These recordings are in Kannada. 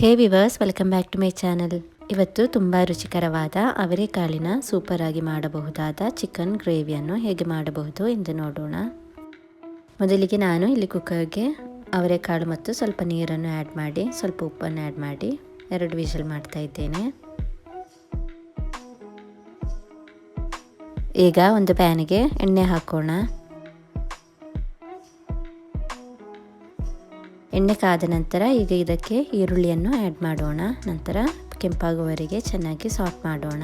Hey viewers, welcome back to my channel. ಇವತ್ತು ತುಂಬ ರುಚಿಕರವಾದ ಅವರೆಕಾಳಿನ ಸೂಪರಾಗಿ ಮಾಡಬಹುದಾದ ಚಿಕನ್ ಗ್ರೇವಿಯನ್ನು ಹೇಗೆ ಮಾಡಬಹುದು ಎಂದು ನೋಡೋಣ. ಮೊದಲಿಗೆ ನಾನು ಇಲ್ಲಿ ಕುಕ್ಕರ್ಗೆ ಅವರೆಕಾಳು ಮತ್ತು ಸ್ವಲ್ಪ ನೀರನ್ನು ಆ್ಯಡ್ ಮಾಡಿ, ಸ್ವಲ್ಪ ಉಪ್ಪನ್ನು ಆ್ಯಡ್ ಮಾಡಿ ಎರಡು ವಿಷಲ್ ಮಾಡ್ತಾ ಇದ್ದೇನೆ. ಈಗ ಒಂದು ಪ್ಯಾನಿಗೆ ಎಣ್ಣೆ ಹಾಕೋಣ. ಎಣ್ಣೆ ಕಾದ ನಂತರ ಈಗ ಇದಕ್ಕೆ ಈರುಳ್ಳಿಯನ್ನು ಆ್ಯಡ್ ಮಾಡೋಣ. ನಂತರ ಕೆಂಪಾಗುವವರೆಗೆ ಚೆನ್ನಾಗಿ ಸಾಫ್ಟ್ ಮಾಡೋಣ.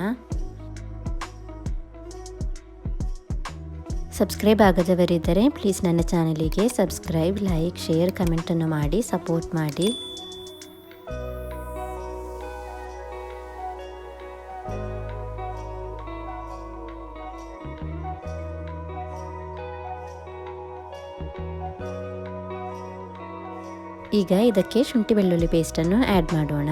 ಸಬ್ಸ್ಕ್ರೈಬ್ ಆಗದವರಿದ್ದರೆ ಪ್ಲೀಸ್ ನನ್ನ ಚಾನಲಿಗೆ ಸಬ್ಸ್ಕ್ರೈಬ್ ಲೈಕ್ ಶೇರ್ ಕಮೆಂಟನ್ನು ಮಾಡಿ ಸಪೋರ್ಟ್ ಮಾಡಿ. ಈಗ ಇದಕ್ಕೆ ಶುಂಠಿ ಬೆಳ್ಳುಳ್ಳಿ ಪೇಸ್ಟನ್ನು ಆ್ಯಡ್ ಮಾಡೋಣ.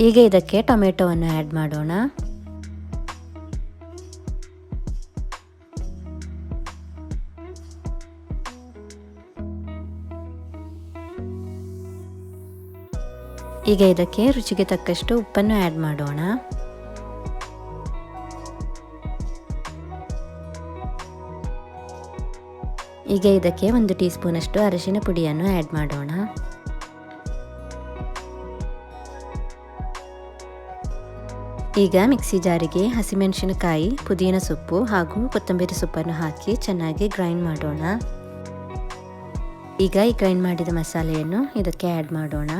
ಈಗ ಇದಕ್ಕೆ ಟೊಮೆಟೊವನ್ನು ಆ್ಯಡ್ ಮಾಡೋಣ. ಈಗ ಇದಕ್ಕೆ ರುಚಿಗೆ ತಕ್ಕಷ್ಟು ಉಪ್ಪನ್ನು ಆ್ಯಡ್ ಮಾಡೋಣ. ಈಗ ಇದಕ್ಕೆ ಒಂದು ಟೀ ಸ್ಪೂನಷ್ಟು ಅರಿಶಿನ ಪುಡಿಯನ್ನು ಆ್ಯಡ್ ಮಾಡೋಣ. ಈಗ ಮಿಕ್ಸಿ ಜಾರಿಗೆ ಹಸಿಮೆಣಸಿನಕಾಯಿ, ಪುದೀನ ಸೊಪ್ಪು ಹಾಗೂ ಕೊತ್ತಂಬರಿ ಸೊಪ್ಪನ್ನು ಹಾಕಿ ಚೆನ್ನಾಗಿ ಗ್ರೈಂಡ್ ಮಾಡೋಣ. ಈಗ ಈ ಗ್ರೈಂಡ್ ಮಾಡಿದ ಮಸಾಲೆಯನ್ನು ಇದಕ್ಕೆ ಆ್ಯಡ್ ಮಾಡೋಣ.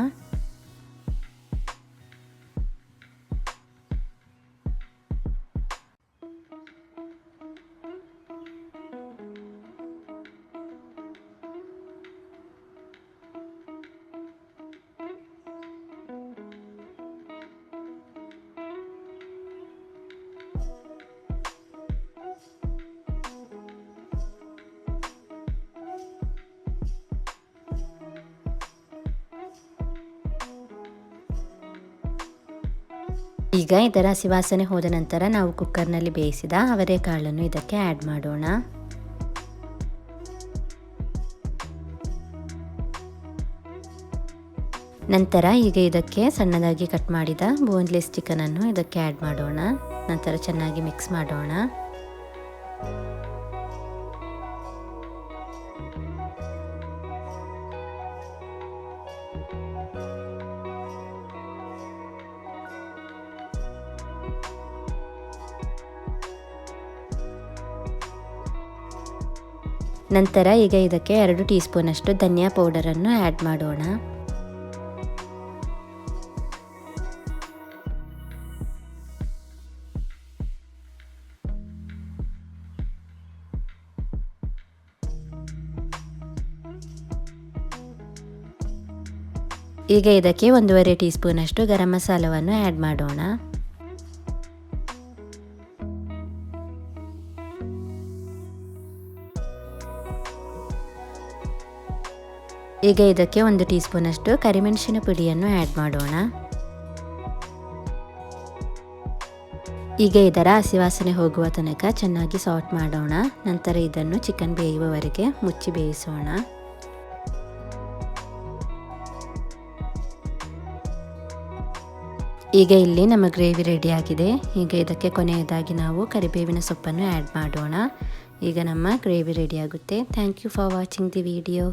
ಈಗ ಇದರ ಸಿವಾಸನೆ ಹೋದ ನಂತರ ನಾವು ಕುಕ್ಕರ್ನಲ್ಲಿ ಬೇಯಿಸಿದ ಅವರೆಕಾಳನ್ನು ಇದಕ್ಕೆ ಆ್ಯಡ್ ಮಾಡೋಣ. ನಂತರ ಈಗ ಇದಕ್ಕೆ ಸಣ್ಣದಾಗಿ ಕಟ್ ಮಾಡಿದ ಬೋನ್ಲೆಸ್ ಚಿಕನನ್ನು ಇದಕ್ಕೆ ಆ್ಯಡ್ ಮಾಡೋಣ. ನಂತರ ಚೆನ್ನಾಗಿ ಮಿಕ್ಸ್ ಮಾಡೋಣ. ನಂತರ ಈಗ ಇದಕ್ಕೆ ಎರಡು ಟೀ ಸ್ಪೂನಷ್ಟು ಧನಿಯಾ ಪೌಡರನ್ನು ಆ್ಯಡ್ ಮಾಡೋಣ. ಈಗ ಇದಕ್ಕೆ ಒಂದೂವರೆ ಟೀ ಸ್ಪೂನಷ್ಟು ಗರಂ ಮಸಾಲವನ್ನು ಆ್ಯಡ್ ಮಾಡೋಣ. ಈಗ ಇದಕ್ಕೆ ಒಂದು ಟೀ ಸ್ಪೂನಷ್ಟು ಕರಿಮೆಣಸಿನ ಪುಡಿಯನ್ನು ಆ್ಯಡ್ ಮಾಡೋಣ. ಈಗ ಇದರ ಹಸಿವಾಸನೆ ಹೋಗುವ ತನಕ ಚೆನ್ನಾಗಿ ಸಾಲ್ಟ್ ಮಾಡೋಣ. ನಂತರ ಇದನ್ನು ಚಿಕನ್ ಬೇಯುವವರೆಗೆ ಮುಚ್ಚಿ ಬೇಯಿಸೋಣ. ಈಗ ಇಲ್ಲಿ ನಮ್ಮ ಗ್ರೇವಿ ರೆಡಿಯಾಗಿದೆ ಈಗ ಇದಕ್ಕೆ ಕೊನೆಯದಾಗಿ ನಾವು ಕರಿಬೇವಿನ ಸೊಪ್ಪನ್ನು ಆ್ಯಡ್ ಮಾಡೋಣ. ಈಗ ನಮ್ಮ gravy ರೆಡಿಯಾಗುತ್ತೆ thank you for watching the video.